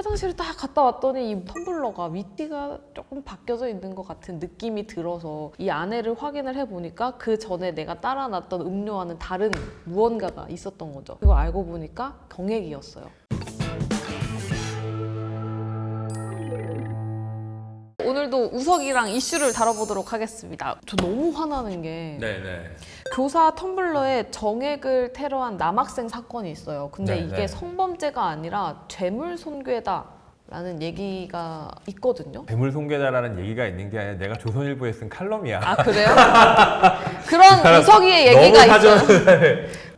화장실을 딱 갔다 왔더니 이 텀블러가 윗뒤가 조금 바뀌어져 있는 것 같은 느낌이 들어서 이 안에를 확인을 해보니까 그 전에 내가 따라놨던 음료와는 다른 무언가가 있었던 거죠. 그걸 알고 보니까 경액이었어요. 오늘도 우석이랑 이슈를 다뤄보도록 하겠습니다. 저 너무 화나는 게 네네. 교사 텀블러에 정액을 테러한 남학생 사건이 있어요. 근데 네, 이게 네. 성범죄가 아니라 죄물 손괴다 라는 얘기가 있거든요. 괴물 송괴다라는 얘기가 있는 게 아니라 내가 조선일보에 쓴 칼럼이야. 아 그래요? 그런 우석이의 얘기가 있어요.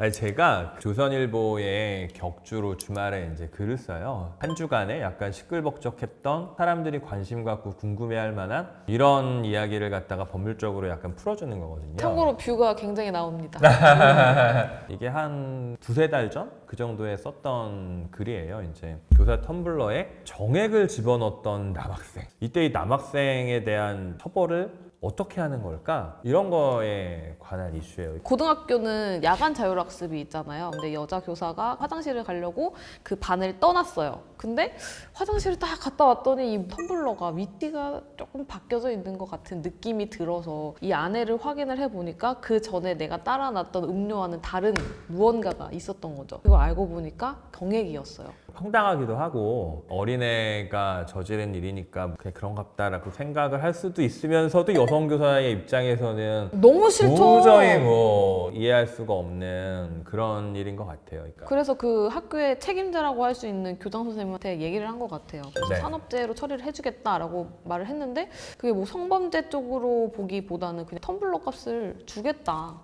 아니 제가 조선일보의 격주로 주말에 이제 글을 써요. 한 주간에 약간 시끌벅적했던 사람들이 관심 갖고 궁금해할 만한 이런 이야기를 갖다가 법률적으로 약간 풀어주는 거거든요. 참고로 뷰가 굉장히 나옵니다. 이게 한 두세 달 전 그 정도에 썼던 글이에요. 이제 교사 텀블러에 정액을 집어넣었던 남학생. 이때 이 남학생에 대한 처벌을 어떻게 하는 걸까? 이런 거에 관한 이슈예요. 고등학교는 야간 자율학습이 있잖아요. 근데 여자 교사가 화장실을 가려고 그 반을 떠났어요. 근데 화장실을 딱 갔다 왔더니 이 텀블러가 윗뒤가 조금 바뀌어져 있는 것 같은 느낌이 들어서 이 안에를 확인을 해보니까 그 전에 내가 따라놨던 음료와는 다른 무언가가 있었던 거죠. 그걸 알고 보니까 경액이었어요. 황당하기도 하고 어린애가 저지른 일이니까 그냥 그런갑다라고 생각을 할 수도 있으면서도 여성 교사의 입장에서는 너무 싫죠. 도저히 뭐 이해할 수가 없는 그런 일인 것 같아요. 그러니까. 그래서 그 학교의 책임자라고 할 수 있는 교장 선생님한테 얘기를 한 것 같아요. 네. 산업재해로 처리를 해주겠다라고 말을 했는데 그게 뭐 성범죄 쪽으로 보기보다는 그냥 텀블러 값을 주겠다.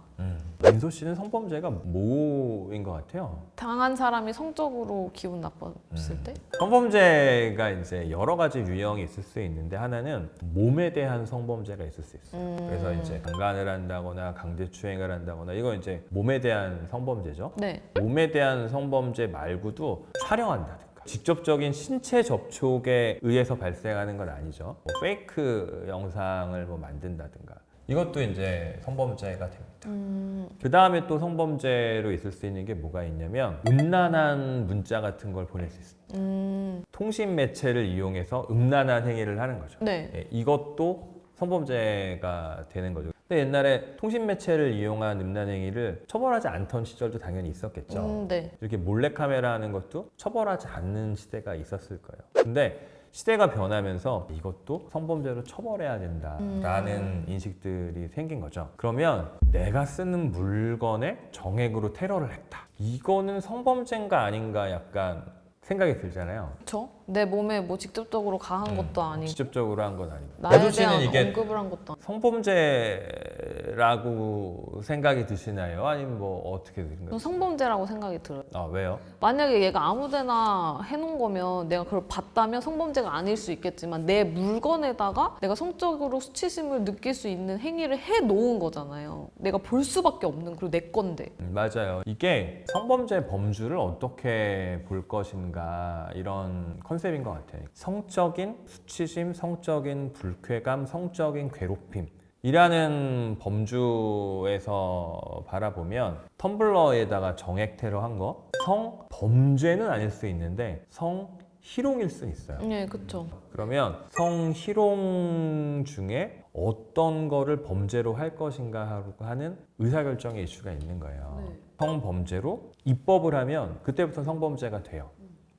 음. 민소 씨는 성범죄가 뭐인 것 같아요? 당한 사람이 성적으로 기분 나빴을 음. 때? 성범죄가 이제 여러 가지 유형이 있을 수 있는데 하나는 몸에 대한 성범죄가 있을 수 있어요. 음. 그래서 이제 강간을 한다거나 강제추행을 한다거나 이건 이제 몸에 대한 성범죄죠. 네. 몸에 대한 성범죄 말고도 촬영한다든가 직접적인 신체 접촉에 의해서 발생하는 건 아니죠. 뭐 페이크 영상을 뭐 만든다든가 이것도 이제 성범죄가 됩니다. 음, 그 다음에 또 성범죄로 있을 수 있는 게 뭐가 있냐면 음란한 문자 같은 걸 보낼 수 있습니다. 음, 통신 매체를 이용해서 음란한 행위를 하는 거죠. 네. 예, 이것도 성범죄가 되는 거죠. 근데 옛날에 통신 매체를 이용한 음란 행위를 처벌하지 않던 시절도 당연히 있었겠죠. 음, 네. 이렇게 몰래 카메라 하는 것도 처벌하지 않는 시대가 있었을 거예요. 근데 시대가 변하면서 이것도 성범죄로 처벌해야 된다라는 인식들이 생긴 거죠. 그러면 내가 쓰는 물건에 정액으로 테러를 했다. 이거는 성범죄인가 아닌가 약간 생각이 들잖아요. 그쵸? 내 몸에 뭐 직접적으로 가한 것도 아니고 직접적으로 한 건 아니고. 나에 대한 언급을 한 것도 아니고 성범죄 라고 생각이 드시나요? 아니면 뭐 어떻게 드신가요? 성범죄라고 생각이 들어요. 아 왜요? 만약에 얘가 아무데나 해놓은 거면 내가 그걸 봤다면 성범죄가 아닐 수 있겠지만 내 물건에다가 내가 성적으로 수치심을 느낄 수 있는 행위를 해 놓은 거잖아요. 내가 볼 수밖에 없는 그리고 내 건데. 음, 맞아요. 이게 성범죄 범주를 어떻게 볼 것인가 이런 컨셉인 것 같아요. 성적인 수치심, 성적인 불쾌감, 성적인 괴롭힘. 이라는 범주에서 바라보면 텀블러에다가 정액 테러 한 거, 성 범죄는 아닐 수 있는데 성 희롱일 수 있어요. 네, 그쵸. 그러면 성희롱 중에 어떤 거를 범죄로 할 것인가 하는 의사결정의 이슈가 있는 거예요. 네. 성범죄로 입법을 하면 그때부터 성범죄가 돼요.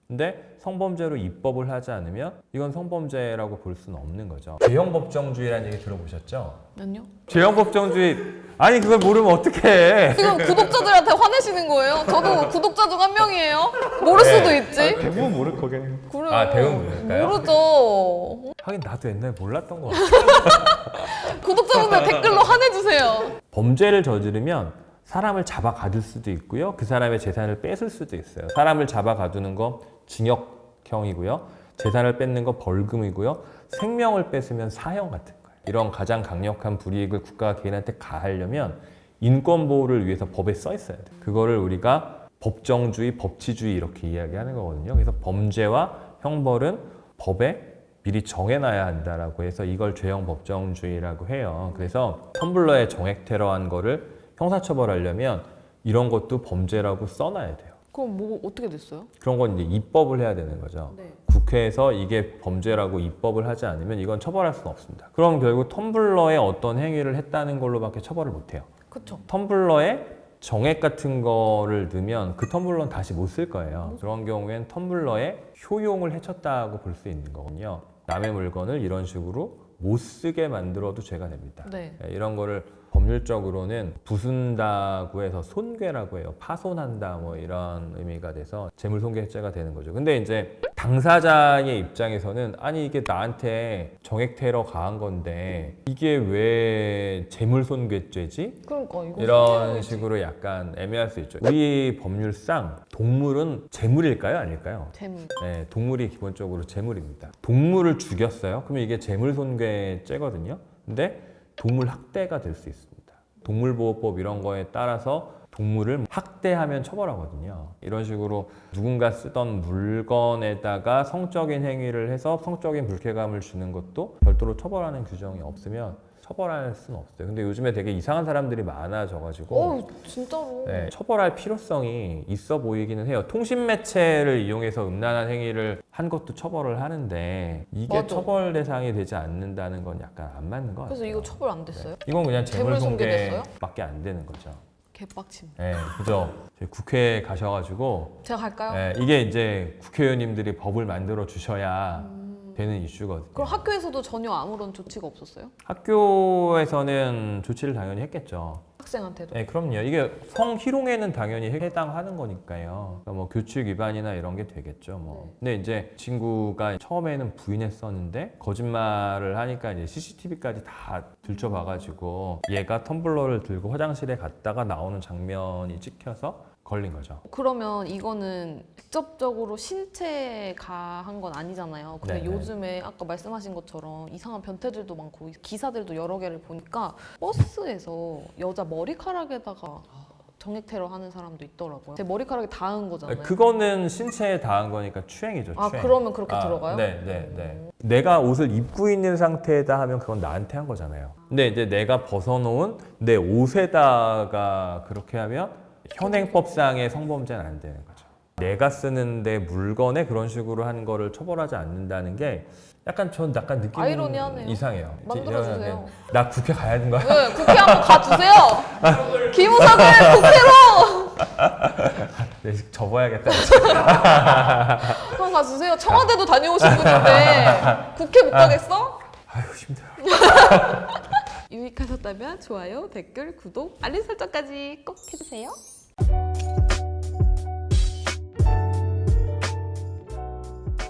근데 성범죄로 입법을 하지 않으면 이건 성범죄라고 볼 수는 없는 거죠. 죄형 법정주의라는 얘기 들어보셨죠? 아니요? 죄형 법정주의 아니 그걸 모르면 어떡해. 지금 구독자들한테 화내시는 거예요? 저도 구독자 중 한 명이에요. 모를 네. 수도 있지. 대부분 모를 거겠네요. 그래요. 아, 대부분 모를까요? 모르죠. 하긴 나도 옛날에 몰랐던 거 같아. 구독자분들 댓글로 화내주세요. 범죄를 저지르면 사람을 잡아 가둘 수도 있고요. 그 사람의 재산을 뺏을 수도 있어요. 사람을 잡아 가두는 거 징역형이고요. 재산을 뺏는 거 벌금이고요. 생명을 뺏으면 사형 같은 거예요. 이런 가장 강력한 불이익을 국가가 개인한테 가하려면 인권 보호를 위해서 법에 써 있어야 돼요. 그거를 우리가 법정주의, 법치주의 이렇게 이야기하는 거거든요. 그래서 범죄와 형벌은 법에 미리 정해놔야 한다라고 해서 이걸 죄형 법정주의라고 해요. 그래서 텀블러에 정액 테러한 거를 형사처벌하려면 이런 것도 범죄라고 써놔야 돼요. 그럼 뭐 어떻게 됐어요? 그런 건 이제 입법을 해야 되는 거죠. 네. 국회에서 이게 범죄라고 입법을 하지 않으면 이건 처벌할 수는 없습니다. 그럼 결국 텀블러에 어떤 행위를 했다는 걸로밖에 처벌을 못 해요. 그쵸. 텀블러에 정액 같은 거를 넣으면 그 텀블러는 다시 못 쓸 거예요. 그런 경우엔 텀블러에 효용을 해쳤다고 볼 수 있는 거군요. 남의 물건을 이런 식으로 못 쓰게 만들어도 죄가 됩니다. 네. 예, 이런 거를 법률적으로는 부순다고 해서 손괴라고 해요. 파손한다 뭐 이런 의미가 돼서 재물손괴죄가 되는 거죠. 근데 이제 당사자의 입장에서는 아니 이게 나한테 정액 테러 가한 건데 이게 왜 재물손괴죄지? 그러니까 이거 이런 손괴죄지. 식으로 약간 애매할 수 있죠. 우리 법률상 동물은 재물일까요? 아닐까요? 재물. 네, 동물이 기본적으로 재물입니다. 동물을 죽였어요. 그러면 이게 재물손괴죄거든요. 근데 동물 학대가 될 수 있습니다. 동물보호법 이런 거에 따라서 동물을 학대하면 처벌하거든요. 이런 식으로 누군가 쓰던 물건에다가 성적인 행위를 해서 성적인 불쾌감을 주는 것도 별도로 처벌하는 규정이 없으면 처벌할 수는 없어요. 근데 요즘에 되게 이상한 사람들이 많아져가지고 어 진짜로. 네, 처벌할 필요성이 있어 보이기는 해요. 통신 매체를 이용해서 음란한 행위를 한 것도 처벌을 하는데 이게 맞아. 처벌 대상이 되지 않는다는 건 약간 안 맞는 것 같아요. 그래서 이거 처벌 안 됐어요? 네. 이건 그냥 재물손괴 됐어요? 재물손괴밖에 안 되는 거죠. 개빡침. 네, 그죠. 저희 국회에 가셔가지고 제가 갈까요? 네, 이게 이제 국회의원님들이 법을 만들어 주셔야 되는 이슈거든요. 음. 그럼 학교에서도 전혀 아무런 조치가 없었어요? 학교에서는 조치를 당연히 했겠죠. 학생한테도? 네, 그럼요. 이게 성희롱에는 당연히 해당하는 거니까요. 그러니까 뭐 규칙 위반이나 이런 게 되겠죠. 뭐. 근데 이제 친구가 처음에는 부인했었는데 거짓말을 하니까 이제 CCTV까지 다 들춰봐가지고 얘가 텀블러를 들고 화장실에 갔다가 나오는 장면이 찍혀서 걸린 거죠. 그러면 이거는 직접적으로 신체에 가한 건 아니잖아요. 근데 네네. 요즘에 아까 말씀하신 것처럼 이상한 변태들도 많고 기사들도 여러 개를 보니까 버스에서 여자 머리카락에다가 정액 테러 하는 사람도 있더라고요. 제 머리카락에 닿은 거잖아요. 그거는 신체에 닿은 거니까 추행이죠. 아 추행. 그러면 그렇게 아, 들어가요? 네, 네, 네. 내가 옷을 입고 있는 상태에다 하면 그건 나한테 한 거잖아요. 근데 이제 내가 벗어놓은 내 옷에다가 그렇게 하면 현행법상의 성범죄는 안 되는 거죠. 내가 쓰는데 물건에 그런 식으로 하는 거를 처벌하지 않는다는 게 약간 전 약간 느낌이 아이러니하네요. 이상해요. 만들어주세요. 나 국회 가야 하는 거야? 네, 국회 한번 가주세요. 기무사들 국회로 네, 접어야겠다. 한번 가주세요. 청와대도 다녀오신 분인데 국회 못 가겠어? 아유 힘들어. 유익하셨다면 좋아요, 댓글, 구독, 알림 설정까지 꼭 해주세요. you